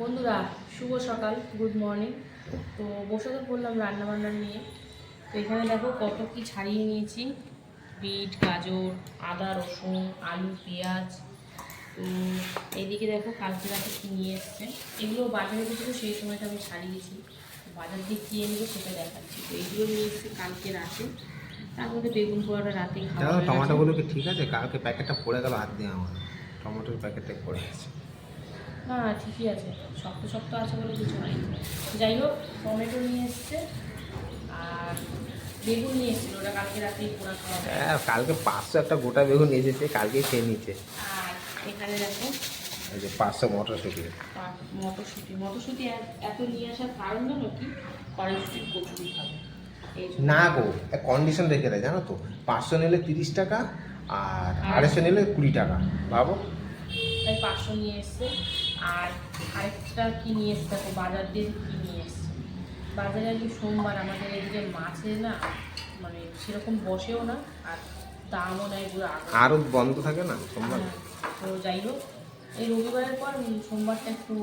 বন্ধুরা শুভ সকাল good morning তো বসে তো পড়লাম রান্না বান্না নিয়ে। তো এখানে দেখো কত কি ছাড়িয়ে নিয়েছি। বিট গাজর আদা রসুন আলু পেঁয়াজ। তো এইদিকে দেখো কালকে রাতে কি নিয়ে এসছে। এগুলো বাজারে গেছিল সেই সময়টা আমি ছাড়িয়েছি। বাজার দিয়ে কি এনেবো সেটা দেখাচ্ছি। তো এইগুলো নিয়ে এসছে কালকে রাতে। তার মধ্যে বেগুন পোড়াটা রাতে খাওয়া টমেটোগুলো কি ঠিক আছে? কালকে প্যাকেটটা পড়ে গেল হাত দিয়ে আমার। টমেটোর প্যাকেটটা পড়ে গেছে। না ঠিকই আছে। শক্ত শক্ত আছে বলে কিছু নাই। যাই হোক টমেটো নিয়ে এসছে আর বেগুন নিয়ে এসেছিল। ওটা কালকে রাতেই পোড়া খাওয়া হ্যাঁ কালকে পাঁচশো একটা গোটা বেগুন নিয়ে এসেছে কালকেই খেয়ে নিয়েছে। আর এখানে দেখো এই যে পাঁচশো মটরশুঁটি। মটরশুঁটি। মটরশুঁটি এত- নিয়ে আসার কারণ জানো কি? কড়াইশুঁটির কচুরি খাবে। না গো কন্ডিশন রেখে দেয় জানো তো? পাঁচশো নিলে তিরিশ টাকা আর আড়াইশো নিলে কুড়ি টাকা। ভাবো। তাই পাঁচশো নিয়ে এসছে। আর আরেকটা কি নিয়ে এসছে? দেখো বাজার দিয়ে কি নিয়ে এসছে? বাজারে আর কি সোমবার আমাদের এদিকে মাছের না মানে সেরকম বসেও না আর দামও নেয় পুরো আরও বন্ধ থাকে না সোমবার? হ্যাঁ, তো যাই হোক এই রবিবারের পর সোমবারটা একটু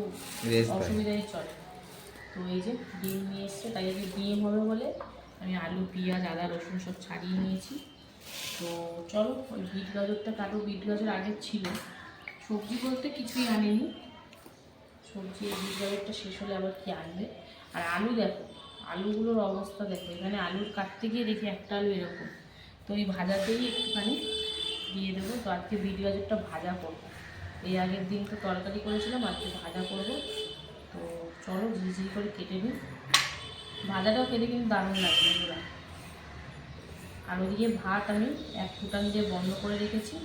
অসুবিধাই চলে। তো এই যে ডিম নিয়ে এসছে তাই আজকে ডিম হবে বলে আমি আলু পেঁয়াজ আদা রসুন সব ছাড়িয়ে নিয়েছি। তো চলো ওই বিট গাজরটা কাটো বিট গাজর আগে ছিল। সবজি বলতে কিছুই আনেনি। সবজি বিট শেষ হলে আবার কি আনবে আর আলু দেখো, আলুগুলোর অবস্থা দেখো, এখানে আলুর কাটতে গিয়ে দেখি একটা আলু এরকম। তো এই ভাজাতেই একটুখানি দিয়ে দেবো, তো আজকে বিট গাজরটা ভাজা করব। এই আগের দিন তো তরকারি করেছিলাম, আজকে ভাজা করব। তো চলো ঝিঝি করে কেটে নিই। ভাজাটাও খেতে কিন্তু দারুণ লাগবে বন্ধুরা। আর ওদিকে ভাত আমি এক ফুটান দিয়ে বন্ধ করে রেখেছি।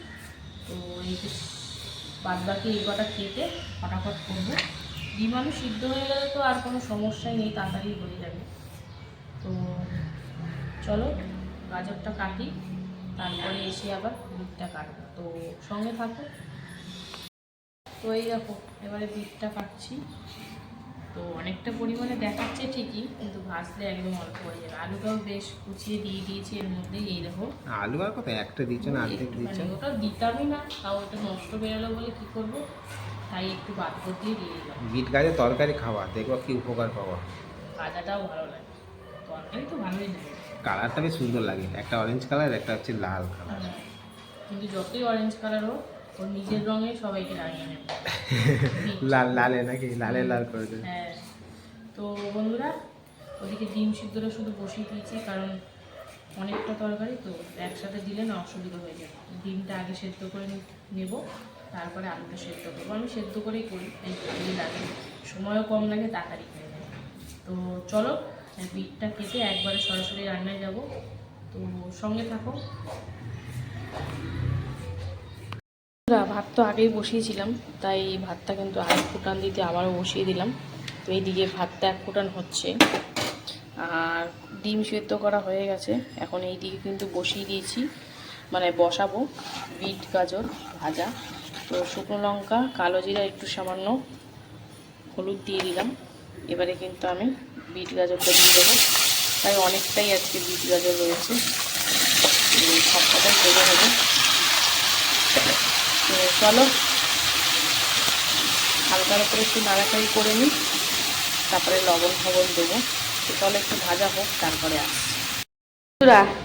তো এই বাদ বাকি এই কটা কেটে ফটাফট করব। ডিম সিদ্ধ হয়ে গেলে তো আর কোনো সমস্যাই নেই, তাড়াতাড়ি হয়ে যাবে। তো চলো, গাজরটা কাটি, তারপরে এসে আবার বিটটা কাটবো। তো সঙ্গে থাকো। তো এই দেখো, এবারে বিটটা কাটছি। তো অনেকটা পরিমাণে দেখাচ্ছে ঠিকই কিন্তু ভাজলে একদম অল্প হয়ে যাবে। আলুটাও বেশ কুচিয়ে দিয়ে দিয়েছি এর মধ্যেই এই দেখো আলু আর কত? একটা দিচ্ছ না অর্ধেক দিচ্ছ একটুখানি, ওটা দিতামই না তাও ওটা নষ্ট বেরোলো বলে কি করব? তাই একটু বাদ করে দিয়ে দিয়ে দিলাম। বিট গাছের তরকারি খাওয়া দেখব কি উপকার পাওয়া ভাজাটাও ভালো লাগে। তরকারি তো ভালোই লাগে। কালারটা বেশ সুন্দর লাগে একটা অরেঞ্জ কালার একটা হচ্ছে লাল কালার। কিন্তু যতই অরেঞ্জ কালার হোক ওর নিজের রঙে সবাইকে রাঙিয়ে নেবে। লাল লালে নাকি? লালে লাল করে দেবে। হ্যাঁ তো বন্ধুরা, ওদিকে ডিম সিদ্ধটা শুধু বসিয়ে দিয়েছি, কারণ অনেকটা তরকারি, তো একসাথে দিলে না অসুবিধা হয়ে যায়। ডিমটা আগে সেদ্ধ করে নেব, তারপরে আলুটা সেদ্ধ করব। আমি সেদ্ধ করেই করি, এই ভালোই লাগে। সময়ও কম লাগে, তাড়াতাড়ি হয়ে তো চলো, বিটটা কেটে একবারে সরাসরি রান্নায় যাব। তো সঙ্গে থাকো। ভাত তো আগেই বসিয়েছিলাম, তাই ভাতটা কিন্তু আরেক ফুটান দিতে আবারও বসিয়ে দিলাম। তো এইদিকে ভাতটা এক ফুটান হচ্ছে। আর ডিম সেদ্ধ করা হয়ে গেছে। এখন এই দিকে কিন্তু বসিয়ে দিয়েছি। মানে বসাবো। বিট, গাজর, ভাজা। তো শুকনো লঙ্কা, কালো জিরা একটু সামান্য হলুদ দিয়ে দিলাম। এবারে কিন্তু আমি বিট, গাজরটা দিয়ে দেবো। তাই অনেকটাই আজকে বিট, গাজর রয়েছে। ভেজে নেব। তো চলো হালকার করে একটু নাড়াচাড়ি করে নিই। তারপরে লবণ ফবন দেবো। তো চলো একটু ভাজা হোক, তারপরে আসছি।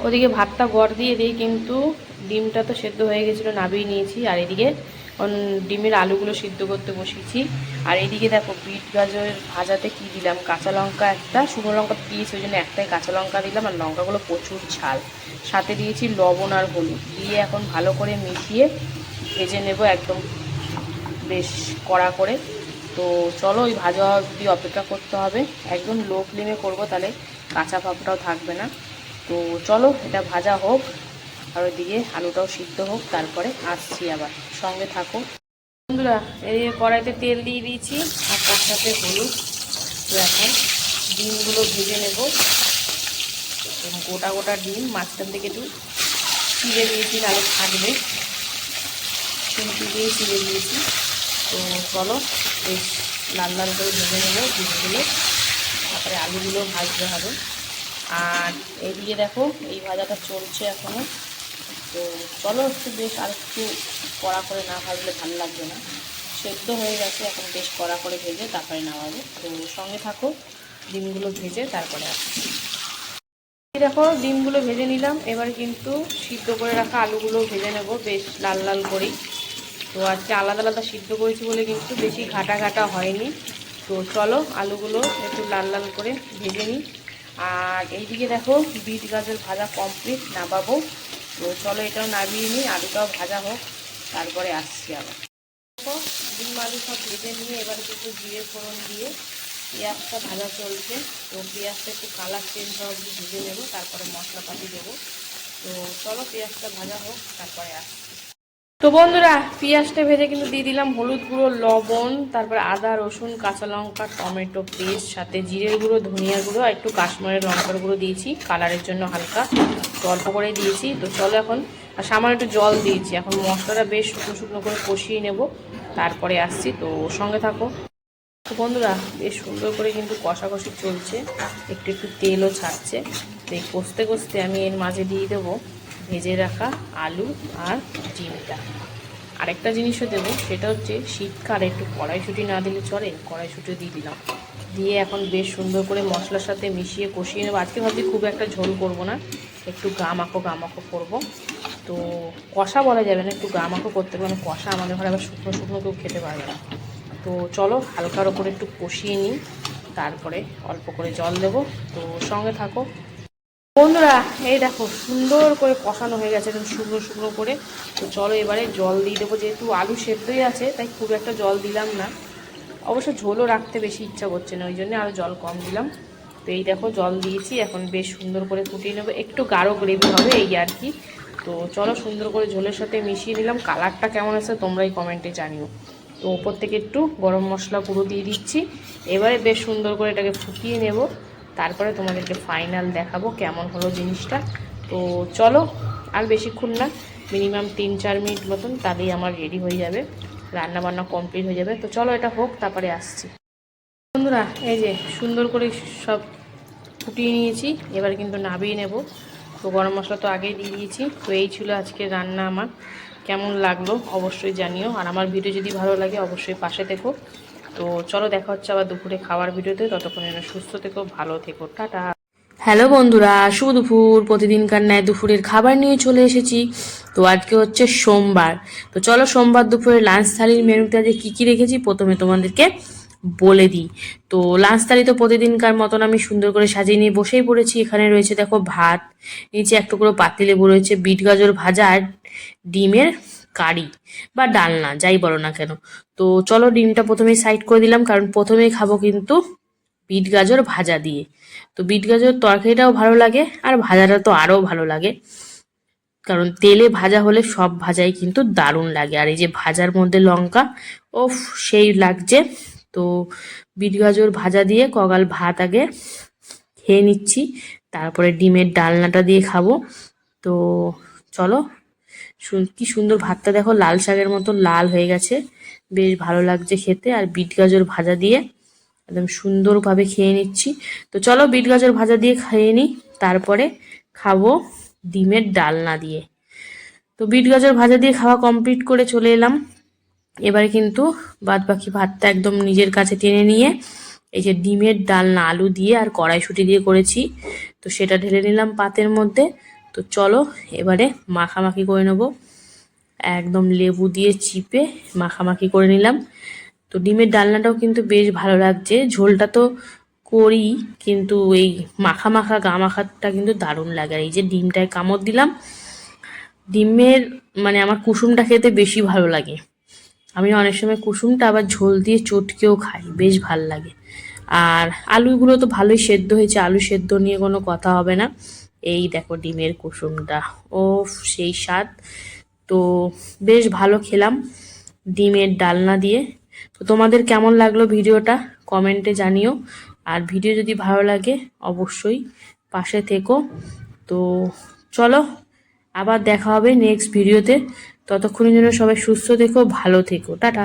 ওদিকে ভাতটা গড় দিয়ে দিই, কিন্তু ডিমটা তো সেদ্ধ হয়ে গেছিল, নাবিয়ে নিয়েছি। আর এদিকে ডিমের আলুগুলো সিদ্ধ করতে বসিয়েছি। আর এদিকে দেখো, বিট গাজর ভাজাতে কি দিলাম? কাঁচা লঙ্কা একটা, শুকনো লঙ্কা দিয়েছি, ওই জন্য একটাই কাঁচা লঙ্কা দিলাম। আর লঙ্কাগুলো প্রচুর ঝাল। সাথে দিয়েছি লবণ আর হলুদ। দিয়ে এখন ভালো করে মিশিয়ে ভেজে নেব একদম বেশ কড়া করে। তো চলো, ওই ভাজা অবধি অপেক্ষা করতে হবে। একদম লো ফ্লেমে করব, তাহলে কাঁচা ভাবটাও থাকবে না। তো চলো, এটা ভাজা হোক, আর ওইদিকে আলুটাও সিদ্ধ হোক, তারপরে আসছি আবার। সঙ্গে থাকো। বন্ধুরা, এই কড়াইতে তেল দিয়ে দিয়েছি, আর তার সাথে হলুদ। তো এখন ডিমগুলো ভেজে নেব। গোটা গোটা ডিম, মাঝখান থেকে একটু চিড়ে দিয়েছি, নাহলে থাকবে। খুন্তি দিয়ে চিড়ে দিয়েছি। তো চলো বেশ লাল লাল করে ভেজে নেব ডিমগুলো তারপরে আলুগুলো ভাজতে হবে। আর এইদিকে দেখো, এই ভাজাটা চলছে এখনও তো চলো একটু বেশ আর একটু কড়া করে না ভাজলে ভালো লাগবে না। সেদ্ধ হয়ে গেছে, এখন বেশ কড়া করে ভেজে তারপরে নামাবো। তো সঙ্গে থাকো, ডিমগুলো ভেজে তারপরে এই দেখো, ডিমগুলো ভেজে নিলাম। এবার কিন্তু সিদ্ধ করে রাখা আলুগুলো ভেজে নেব, বেশ লাল লাল করেই। তো আজকে আলাদা আলাদা সিদ্ধ করেছি বলে কিন্তু বেশি ঘাটা ঘাটা হয়নি। তো চলো আলুগুলো একটু লাল লাল করে ভেজে নিই। আর এইদিকে দেখো বিট গাজর ভাজা কমপ্লিট নামাবো। তো চলো এটাও নামিয়ে নিই, আলুটাও ভাজা হোক, তারপরে আসছি আবার। দেখো, ডিম আলু সব ভেজে নিয়ে এবার কিন্তু জিরে ফোড়ন দিয়ে পেঁয়াজটা ভাজা চলছে। তো পেঁয়াজটা একটু কালার চেঞ্জ হওয়া ভেজে নেব, তারপরে মশলাপাতি দেবো। তো চলো পেঁয়াজটা ভাজা হোক, তারপরে আসছি। তো বন্ধুরা, পেঁয়াজটা ভেজে কিন্তু দিয়ে দিলাম হলুদ গুঁড়ো, লবণ, তারপরে আদা, রসুন, কাঁচা লঙ্কা, টমেটো পেস্ট, সাথে জিরের গুঁড়ো, ধনিয়ার গুঁড়ো একটু কাশ্মীরের লঙ্কার গুঁড়ো দিয়েছি। কালারের জন্য হালকা অল্প করে দিয়েছি। তো চলো এখন, আর সামান্য একটু জল দিয়েছি। এখন মশলাটা বেশ শুকনো শুকনো করে কষিয়ে নেব। তারপরে আসছি, তো সঙ্গে থাকো। তো বন্ধুরা, বেশ সুন্দর করে কিন্তু কষাকষি চলছে। একটু একটু তেলও ছাড়ছে। তো এই কষতে কষতে আমি এর মাঝে দিয়ে দেবো। ভেজে রাখা আলু আর ডিমটা আরেকটা জিনিসও দেবো, সেটা হচ্ছে শীতকালে, একটু কড়াইশুঁটি না দিলে চলে কড়াইশুঁটিও দিয়ে দিলাম। দিয়ে এখন বেশ সুন্দর করে মশলার সাথে মিশিয়ে কষিয়ে নেব। আজকে ভাবছি খুব একটা ঝোল করব না, একটু গামাখো গামাখো করব। তো কষা বলা যাবে না, একটু গামাখো করতে পারবে কষা আমাদের ঘরে আবার শুকনো শুকনো কেউ খেতে পারবে না। তো চলো, হালকার ওপরে একটু কষিয়ে নিই, তারপরে অল্প করে জল দেবো। তো সঙ্গে থাকো। বন্ধুরা, এই দেখো, সুন্দর করে কষানো হয়ে গেছে একদম শুকনো শুকনো করে। তো চলো এবারে জল দিয়ে দেবো, যেহেতু আলু সেদ্ধই আছে, তাই খুব একটা জল দিলাম না। অবশ্য ঝোলও রাখতে বেশি ইচ্ছা করছে না, ওই জন্য আরও জল কম দিলাম। তো এই দেখো, জল দিয়েছি, এখন বেশ সুন্দর করে ফুটিয়ে নেব। একটু গাঢ় গ্রেভি হবে এই আর কি। তো চলো সুন্দর করে ঝোলের সাথে মিশিয়ে নিলাম। কালারটা কেমন আছে তোমরাই কমেন্টে জানিও। তো ওপর থেকে একটু গরম মশলা গুঁড়ো দিয়ে দিচ্ছি। এবারে বেশ সুন্দর করে এটাকে ফুটিয়ে নেব। তারপরে তোমাদেরকে ফাইনাল দেখাবো কেমন হলো জিনিসটা। তো চলো, আর বেশিক্ষণ না মিনিমাম তিন চার মিনিট মতন তাহলেই আমার রেডি হয়ে যাবে রান্না বান্না কমপ্লিট হয়ে যাবে। তো চলো এটা হোক, তারপরে আসছি। বন্ধুরা, এই যে সুন্দর করে সব ফুটিয়ে নিয়েছি, এবার কিন্তু নাবিয়ে নেব। তো গরম মশলা তো আগেই দিয়ে দিয়েছি, তো এই ছিল আজকে রান্না আমার। কেমন লাগল অবশ্যই জানিও, আর আমার ভিডিও যদি ভালো লাগে অবশ্যই পাশে থেকো। তো চলো দেখা হচ্ছে আবার দুপুরে খাওয়ার ভিডিওতে। ততক্ষণ যেন সুস্থ থেকো, ভালো থেকো। টাটা। হ্যালো বন্ধুরা, শুভ দুপুর। প্রতিদিনকার ন্যায় দুপুরের খাবার নিয়ে চলে এসেছি। তো আজকে হচ্ছে সোমবার। তো চলো সোমবার দুপুরে লাঞ্চ থালির মেনুতে আজকে কী কী রেখেছি, প্রথমে তোমাদেরকে বলে দিই। তো লাঞ্চ থালি তো প্রতিদিনকার মতন আমি সুন্দর করে সাজিয়ে নিয়ে বসেই পড়েছি। এখানে রয়েছে দেখো ভাত, নিচে একটা করে পাতিলেবু রয়েছে, বিট গাজর ভাজা আর ডিমের কারি বা ডালনা, যাই বলো না কেন। তো চলো ডিমটা প্রথমেই সাইড করে দিলাম, কারণ প্রথমেই খাব কিন্তু বিট গাজর ভাজা দিয়ে। তো বিট গাজর তরকারিটাও ভালো লাগে, আর ভাজাটা তো আরও ভালো লাগে। কারণ তেলে ভাজা হলে সব ভাজাই কিন্তু দারুণ লাগে। আর এই যে ভাজার মধ্যে লঙ্কা, ওফ, সেই লাগছে। তো বিট গাজর ভাজা দিয়ে কগাল ভাত আগে খেয়ে নিচ্ছি, তারপরে ডিমের ডালনাটা দিয়ে খাব। তো চলো কি সুন্দর ভাতটা দেখো, লাল শাকের মতো লাল হয়ে গেছে। বেশ ভালো লাগছে খেতে। আর বিট গাজর ভাজা দিয়ে একদম সুন্দরভাবে খেয়ে নিচ্ছি। তো চলো বিট গাজর ভাজা দিয়ে খেয়ে নিই। তারপরে খাব ডিমের ডালনা দিয়ে। তো বিট গাজর ভাজা দিয়ে খাওয়া কমপ্লিট করে চলে এলাম। এবারে কিন্তু বাদ বাকি ভাতটা একদম নিজের কাছে টেনে নিয়ে এই যে ডিমের ডালনা, আলু দিয়ে আর কড়াইশুঁটি দিয়ে করেছি। তো সেটা ঢেলে নিলাম পাতের মধ্যে। তো চলো, এবারে মাখামাখি করে নেব। একদম লেবু দিয়ে চিপে মাখামাখি করে নিলাম। তো ডিমের ডালনাটাও কিন্তু বেশ ভালো লাগছে। ঝোলটা তো করি, কিন্তু এই মাখা মাখা গা মাখাটা কিন্তু দারুণ লাগে। আর এই যে ডিমটায় কামড় দিলাম, ডিমের মানে আমার কুসুমটা খেতে বেশি ভালো লাগে। আমি অনেক সময় কুসুমটা, আবার ঝোল দিয়ে চটকেও খাই, বেশ ভালো লাগে। আর আলুগুলো তো ভালোই সেদ্ধ হয়েছে। আলু সেদ্ধ নিয়ে কোনো কথা হবে না। এই দেখো ডিমের কুসুমটা। ও সেই স্বাদ। তো বেশ ভালো খেলাম ডিমের ডালনা দিয়ে। তো তোমাদের কেমন লাগল ভিডিওটা কমেন্টে জানিও। আর ভিডিও যদি ভালো লাগে অবশ্যই পাশে থেকো। তো চলো, আবার দেখা হবে নেক্সট ভিডিওতে ততক্ষণের জন্য সবাই সুস্থ থেকো, ভালো থেকো। টাটা।